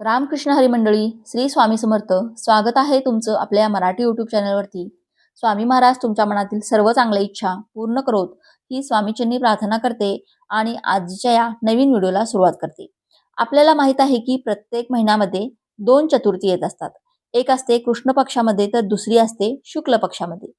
रामकृष्ण हरी मंडळी श्री स्वामी समर्थ स्वागत आहे तुमचं आपल्या मराठी यूट्यूब चॅनलवरती स्वामी महाराज तुमच्या मनातील सर्व चांगल्या इच्छा पूर्ण करोत ही स्वामीचरणी प्रार्थना करते आणि आजच्या या नवीन व्हिडिओला सुरुवात करते. आपल्याला माहीत आहे की प्रत्येक महिन्यामध्ये दोन चतुर्थी येत असतात. एक असते कृष्ण पक्षामध्ये तर दुसरी असते शुक्ल पक्षामध्ये.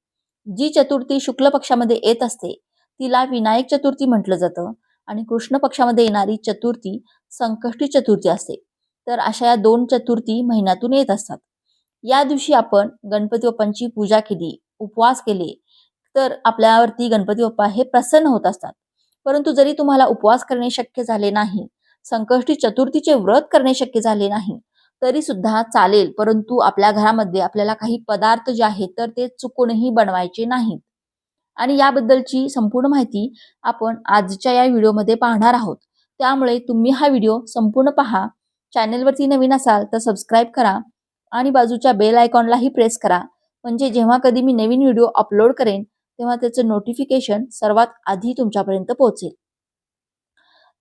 जी चतुर्थी शुक्ल पक्षामध्ये येत असते तिला विनायक चतुर्थी म्हटलं जातं आणि कृष्ण पक्षामध्ये येणारी चतुर्थी संकष्टी चतुर्थी असते. तर अशा या दोन चतुर्थी महिन्यातून येत असतात. या दिवशी आपण गणपती बाप्पांची पूजा केली उपवास केले तर आपल्यावरती गणपती बाप्पा हे प्रसन्न होत असतात. परंतु जरी तुम्हाला उपवास करणे शक्य झाले नाही संकष्टी चतुर्थीचे व्रत करणे शक्य झाले नाही तरी सुद्धा चालेल परंतु आपल्या घरामध्ये आपल्याला काही पदार्थ जे आहेत तर ते चुकूनही बनवायचे नाहीत. आणि याबद्दलची संपूर्ण माहिती आपण आजच्या या व्हिडिओमध्ये पाहणार आहोत. त्यामुळे तुम्ही हा व्हिडिओ संपूर्ण पहा. चॅनेलवरती नवीन असाल तर सबस्क्राईब करा आणि बाजूच्या बेल आयकॉनलाही प्रेस करा. म्हणजे जेव्हा कधी मी नवीन व्हिडिओ अपलोड करेन तेव्हा त्याचं नोटिफिकेशन सर्वात आधी तुमच्यापर्यंत पोहोचेल.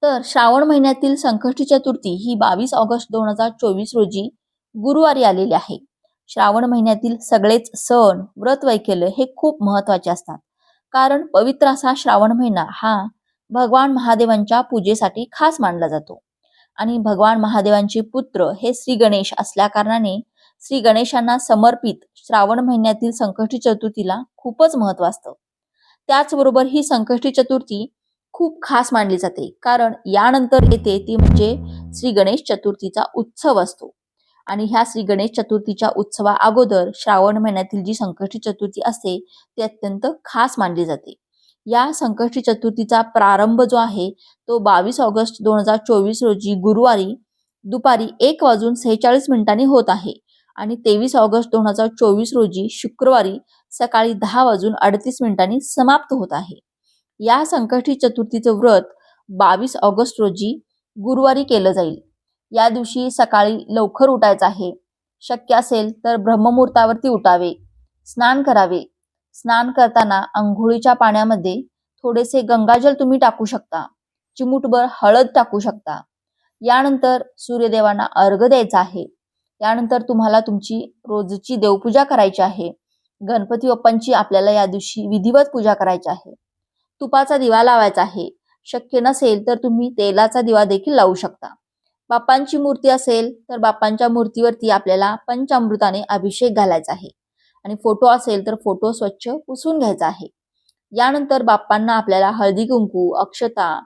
तर श्रावण महिन्यातील संकष्टी चतुर्थी ही बावीस ऑगस्ट दोन हजार चोवीस रोजी गुरुवारी आलेली आहे. श्रावण महिन्यातील सगळेच सण व्रत वैकल्य हे खूप महत्त्वाचे असतात. कारण पवित्र असा श्रावण महिना हा भगवान महादेवांच्या पूजेसाठी खास मानला जातो. आणि भगवान महादेवांचे पुत्र हे श्री गणेश असल्या कारणाने श्री गणेशांना समर्पित श्रावण महिन्यातील संकष्टी चतुर्थीला खूपच महत्त्व असतं. त्याचबरोबर ही संकष्टी चतुर्थी खूप खास मानली जाते कारण यानंतर येते ती म्हणजे श्री गणेश चतुर्थीचा उत्सव असतो. आणि ह्या श्री गणेश चतुर्थीच्या उत्सवा अगोदर श्रावण महिन्यातील जी संकष्टी चतुर्थी असते ती अत्यंत खास मानली जाते. या संकष्टी चतुर्थीचा प्रारंभ जो आहे तो बावीस ऑगस्ट दोन हजार चोवीस रोजी गुरुवारी दुपारी एक वाजून सेहेचाळीस मिनिटांनी होत आहे आणि तेवीस ऑगस्ट दोन हजार चोवीस रोजी शुक्रवारी सकाळी दहा वाजून अडतीस मिनिटांनी समाप्त होत आहे. या संकष्टी चतुर्थीचं व्रत बावीस ऑगस्ट रोजी गुरुवारी केलं जाईल. या दिवशी सकाळी लवकर उठायचं आहे. शक्य असेल तर ब्रह्ममुहूर्तावरती उठावे स्नान करावे स्नान करताना आंघोळीच्या पाण्यामध्ये थोडेसे गंगाजल तुम्ही टाकू शकता. चिमूटभर हळद टाकू शकता. यानंतर सूर्यदेवांना अर्घ द्यायचा आहे. यानंतर तुम्हाला तुमची रोजची देवपूजा करायची आहे. गणपती बाप्पांची आपल्याला या दिवशी विधिवत पूजा करायची आहे. तुपाचा दिवा लावायचा आहे. शक्य नसेल तर तुम्ही तेलाचा दिवा देखील लावू शकता. बाप्पांची मूर्ती असेल तर बाप्पांच्या मूर्तीवरती आपल्याला पंचामृताने अभिषेक घालायचा आहे. आणि फोटो असेल तर फोटो स्वच्छ पुसून घ्यायचा आहे. यानंतर बाप्पांना आपल्याला हळदी कुंकू अक्षता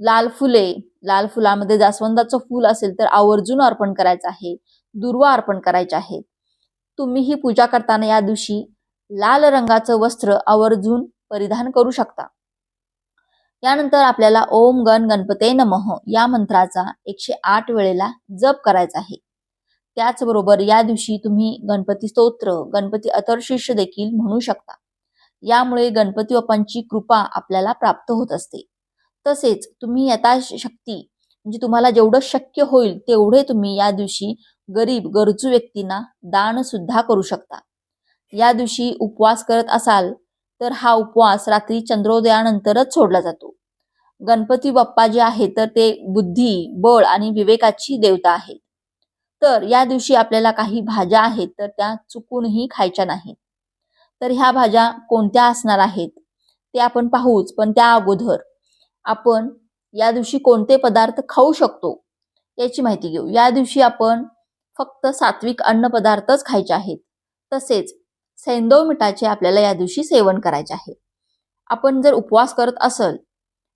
लाल फुले लाल फुलामध्ये जास्वंदाचं फूल असेल तर आवर्जून अर्पण करायचं आहे दुर्वा अर्पण करायचे आहे. तुम्ही ही पूजा करताना या दिवशी लाल रंगाचं वस्त्र आवर्जून परिधान करू शकता. यानंतर आपल्याला ओम गण गणपते नमः या मंत्राचा एकशे आठ वेळेला जप करायचा आहे. त्याचबरोबर या दिवशी तुम्ही गणपती स्तोत्र गणपती अथर्शिष देखील म्हणू शकता. यामुळे गणपती बाप्पांची कृपा आपल्याला प्राप्त होत असते. तसेच तुम्ही यथाशक्ती म्हणजे तुम्हाला जेवढं शक्य होईल तेवढे तुम्ही या दिवशी गरीब गरजू व्यक्तींना दान सुद्धा करू शकता. या दिवशी उपवास करत असाल तर हा उपवास रात्री चंद्रोदयानंतरच सोडला जातो. गणपती बाप्पा जे आहे तर ते बुद्धी बळ आणि विवेकाची देवता आहेत. तर या दिवशी आपल्याला काही भाज्या आहेत तर त्या चुकूनही खायच्या नाहीत. तर ह्या भाज्या कोणत्या असणार आहेत ते आपण पाहूच पण त्या अगोदर आपण या दिवशी कोणते पदार्थ खाऊ शकतो याची माहिती घेऊ. या दिवशी आपण फक्त सात्विक अन्न पदार्थच खायचे आहेत तसेच सैंदव मिठाचे आपल्याला या दिवशी सेवन करायचे आहे. आपण जर उपवास करत असल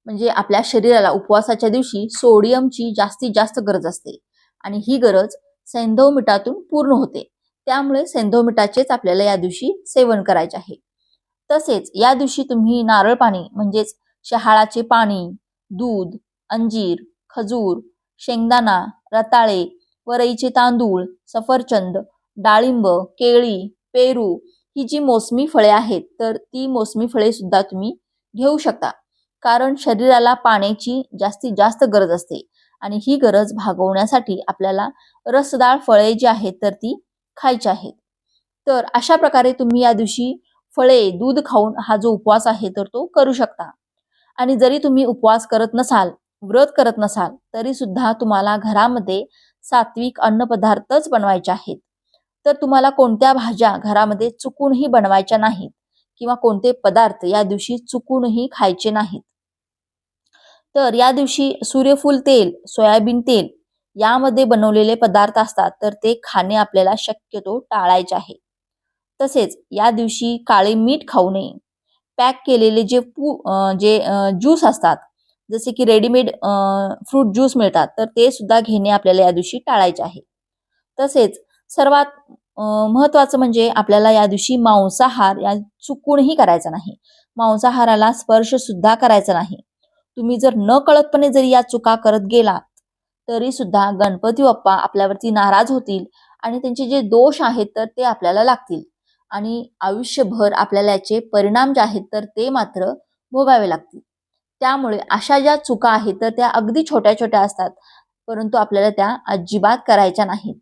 म्हणजे आपल्या शरीराला उपवासाच्या दिवशी सोडियमची जास्तीत जास्त गरज असते आणि ही गरज सैंधव मिठातून पूर्ण होते. त्यामुळे सैंधव मिठाचेच आपल्याला या दिवशी सेवन करायचे आहे. तसेच या दिवशी तुम्ही नारळ पाणी म्हणजेच शहाळाचे पाणी दूध अंजीर खजूर शेंगदाणा रताळे वरईचे तांदूळ सफरचंद डाळिंब केळी पेरू ही जी मोसमी फळे आहेत तर ती मोसमी फळे सुद्धा तुम्ही घेऊ शकता. कारण शरीराला पाण्याची जास्तीत जास्त गरज असते. आणि ही गरज भागवण्यासाठी आपल्याला रसदाळ फळे जी आहेत तर ती खायची आहेत. तर अशा प्रकारे तुम्ही या दिवशी फळे दूध खाऊन हा जो उपवास आहे तर तो करू शकता. आणि जरी तुम्ही उपवास करत नसाल व्रत करत नसाल तरी सुद्धा तुम्हाला घरामध्ये सात्विक अन्नपदार्थच बनवायचे आहेत. तर तुम्हाला कोणत्या भाज्या घरामध्ये चुकूनही बनवायच्या नाहीत किंवा कोणते पदार्थ या दिवशी चुकूनही खायचे नाहीत? तर या दिवशी सूर्यफूल तेल सोयाबीन तेल यामध्ये बनवलेले पदार्थ असतात तर ते खाणे आपल्याला शक्यतो टाळायचे आहे. तसेच या दिवशी काळे मीठ खाऊ नये. पॅक केलेले जे पू जे ज्यूस असतात जसे की रेडीमेड फ्रूट ज्यूस मिळतात तर ते सुद्धा घेणे आपल्याला या दिवशी टाळायचे आहे. तसेच सर्वात महत्वाचं म्हणजे आपल्याला या दिवशी मांसाहार या चुकूनही करायचा नाही. मांसाहाराला स्पर्श सुद्धा करायचा नाही. तुम्ही जर न कळतपणे जरी या चुका करत गेलात तरी सुद्धा गणपती बाप्पा आपल्यावरती नाराज होतील आणि त्यांचे जे दोष आहेत तर ते आपल्याला लागतील. आणि आयुष्यभर आपल्याला याचे परिणाम जे आहेत तर ते मात्र भोगावे लागतील. त्यामुळे अशा ज्या चुका आहेत तर त्या अगदी छोट्या छोट्या असतात परंतु आपल्याला त्या अजिबात करायच्या नाहीत.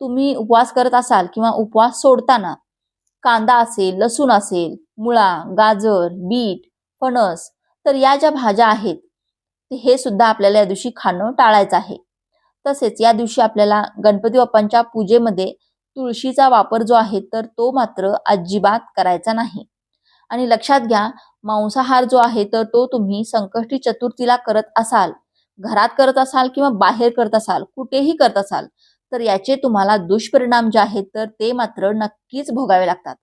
तुम्ही उपवास करत असाल किंवा उपवास सोडताना कांदा असेल लसूण असेल मुळा गाजर बीट फणस तर या ज्या भाज्या आहेत हे सुद्धा आपल्याला या दिवशी खाणं टाळायचं आहे. तसेच या दिवशी आपल्याला गणपती बाप्पांच्या पूजेमध्ये तुळशीचा वापर जो आहे तर तो मात्र अजिबात करायचा नाही. आणि लक्षात घ्या मांसाहार जो आहे तर तो तुम्ही संकष्टी चतुर्थीला करत असाल घरात करत असाल किंवा बाहेर करत असाल कुठेही करत असाल तर याचे तुम्हाला दुष्परिणाम जे आहेत तर ते मात्र नक्कीच भोगावे लागतात.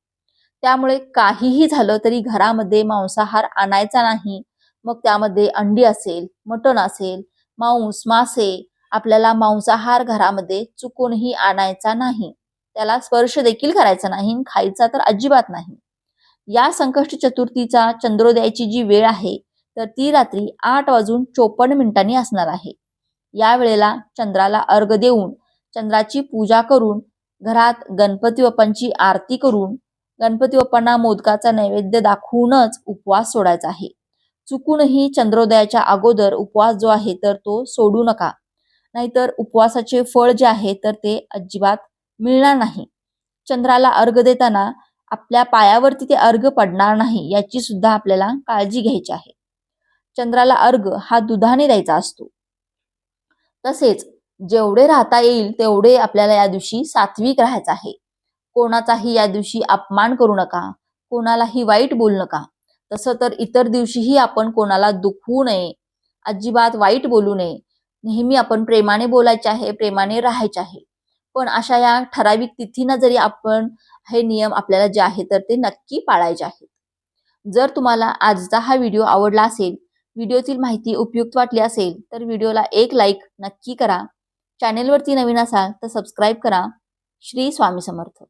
त्यामुळे काहीही झालं तरी घरामध्ये मांसाहार आणायचा नाही. मग त्यामध्ये अंडी असेल मटण असेल मांस मासे आपल्याला मांसाहार घरामध्ये चुकूनही आणायचा नाही. त्याला स्पर्श देखील करायचा नाही खायचा तर अजिबात नाही. या संकष्ट चतुर्थीचा चंद्रोदयाची जी वेळ आहे तर ती रात्री आठ वाजून चोपन्न मिनिटांनी असणार आहे. या वेळेला चंद्राला अर्घ देऊन चंद्राची पूजा करून घरात गणपती बाप्पांची आरती करून गणपती बाप्पांना मोदकाचा नैवेद्य दाखवूनच उपवास सोडायचा आहे. चुकूनही चंद्रोदयाच्या अगोदर उपवास जो आहे तर तो सोडू नका. नाहीतर उपवासाचे फळ जे आहे तर ते अजिबात मिळणार नाही. चंद्राला अर्घ देताना आपल्या पायावरती ते अर्घ पडणार नाही याची सुद्धा आपल्याला काळजी घ्यायची आहे. चंद्राला अर्घ हा दुधाने द्यायचा असतो. तसेच जेवढे राहता येईल तेवढे आपल्याला या दिवशी सात्विक राहायचं आहे. कोणाचाही या दिवशी अपमान करू नका कोणालाही वाईट बोलू नका. तसं तर इतर दिवशीही आपण कोणाला दुखवू नये अजिबात वाईट बोलू नये. नेहमी आपण प्रेमाने बोलायचे आहे प्रेमाने राहायचे आहे. पण अशा या ठराविक तिथींना जरी आपण हे नियम आपल्याला जे आहे तर ते नक्की पाळायचे आहेत. जर तुम्हाला आजचा हा व्हिडिओ आवडला असेल व्हिडिओतील माहिती उपयुक्त वाटली असेल तर व्हिडिओला एक लाईक नक्की करा. चॅनेलवरती नवीन असाल तर सबस्क्राईब करा. श्री स्वामी समर्थ.